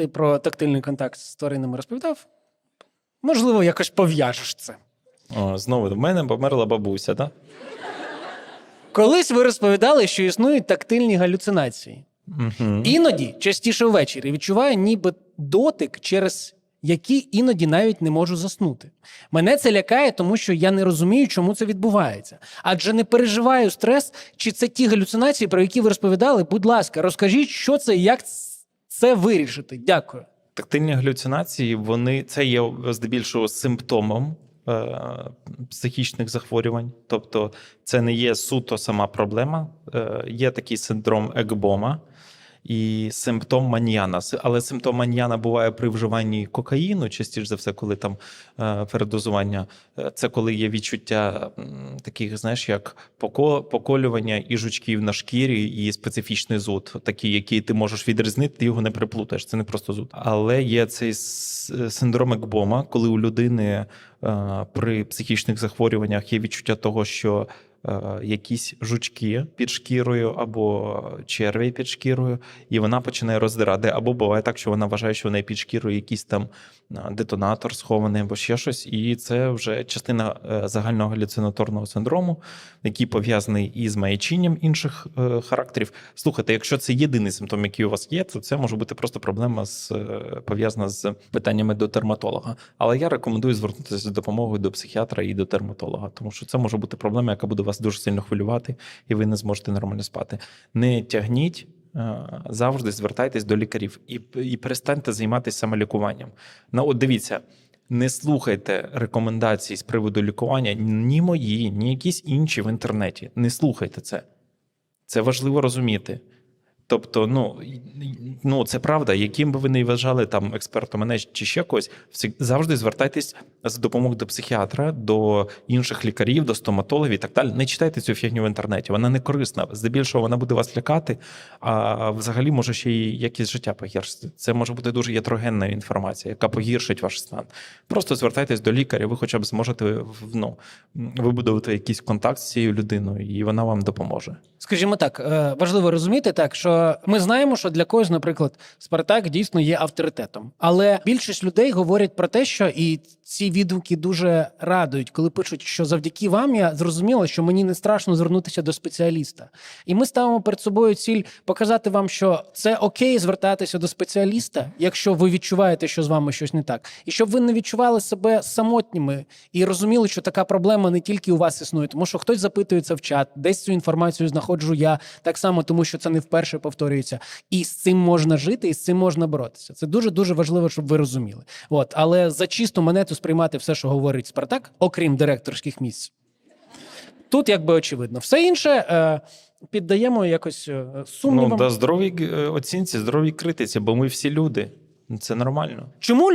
ти про тактильний контакт з тваринами розповідав. Можливо, якось пов'яжеш це. О, знову в мене померла бабуся, так? Колись ви розповідали, що існують тактильні галюцинації. Угу. Іноді, частіше ввечері, відчуваю ніби дотик, через який іноді навіть не можу заснути. Мене це лякає, тому що я не розумію, чому це відбувається. Адже не переживаю стрес, чи це ті галюцинації, про які ви розповідали. Будь ласка, розкажіть, що це і як це вирішити. Дякую. Тактильні галюцинації, вони це є здебільшого симптомом е, психічних захворювань. Тобто, це не є суто сама проблема. Е, є такий синдром Екбома і симптом маньяна. Але симптом маньяна буває при вживанні кокаїну, частіше за все, коли там е, передозування. Е, Це коли є відчуття таких, знаєш, як поко- поколювання і жучків на шкірі, і специфічний зуд, такий, який ти можеш відрізнити, ти його не приплутаєш. Це не просто зуд. Але є цей синдром Екбома, коли у людини е, при психічних захворюваннях є відчуття того, що якісь жучки під шкірою або черві під шкірою, і вона починає роздирати. Або буває так, що вона вважає, що в неї під шкірою якийсь там е, детонатор схований або ще щось, і це вже частина е, загального галюцинаторного синдрому, який пов'язаний із маячінням інших е, характерів. Слухайте, якщо це єдиний симптом, який у вас є, то це може бути просто проблема з е, пов'язана з питаннями до дерматолога. Але я рекомендую звернутися з допомогою до психіатра і до дерматолога, тому що це може бути проблема, яка буде вас дуже сильно хвилювати, і ви не зможете нормально спати. Не тягніть. е, Завжди звертайтесь до лікарів і, і перестаньте займатися самолікуванням. Ну, от дивіться, не слухайте рекомендацій з приводу лікування ні мої, ні якісь інші в інтернеті. Не слухайте це. Це важливо розуміти. Тобто, ну, ну це правда, яким би ви не вважали там експерта мене чи ще когось, завжди звертайтесь з допомогою до психіатра, до інших лікарів, до стоматологів і так далі. Не читайте цю фігню в інтернеті. Вона не корисна. Здебільшого вона буде вас лякати, а взагалі може ще й якість життя погіршити. Це може бути дуже ятрогенна інформація, яка погіршить ваш стан. Просто звертайтесь до лікаря, ви хоча б зможете ну, вибудувати якийсь контакт з цією людиною, і вона вам допоможе. Скажімо так, е, важливо розуміти так, що ми знаємо, що для когось, наприклад, Спартак дійсно є авторитетом. Але більшість людей говорять про те, що і ці відгуки дуже радують, коли пишуть, що завдяки вам я зрозуміла, що мені не страшно звернутися до спеціаліста. І ми ставимо перед собою ціль показати вам, що це окей звертатися до спеціаліста, якщо ви відчуваєте, що з вами щось не так, і щоб ви не відчували себе самотніми і розуміли, що така проблема не тільки у вас існує, тому що хтось запитується в чат, десь цю інформацію знаходжу я так само, тому що це не вперше повторюється. І з цим можна жити, і з цим можна боротися. Це дуже дуже важливо, щоб ви розуміли. От, але за чисту монету сприймати все, що говорить Спартак, окрім директорських місць. Тут якби очевидно. Все інше е, піддаємо якось е, сумнівам. Ну, да, здоровій е, оцінці, здоровій критиці, бо ми всі люди. Це нормально. Чому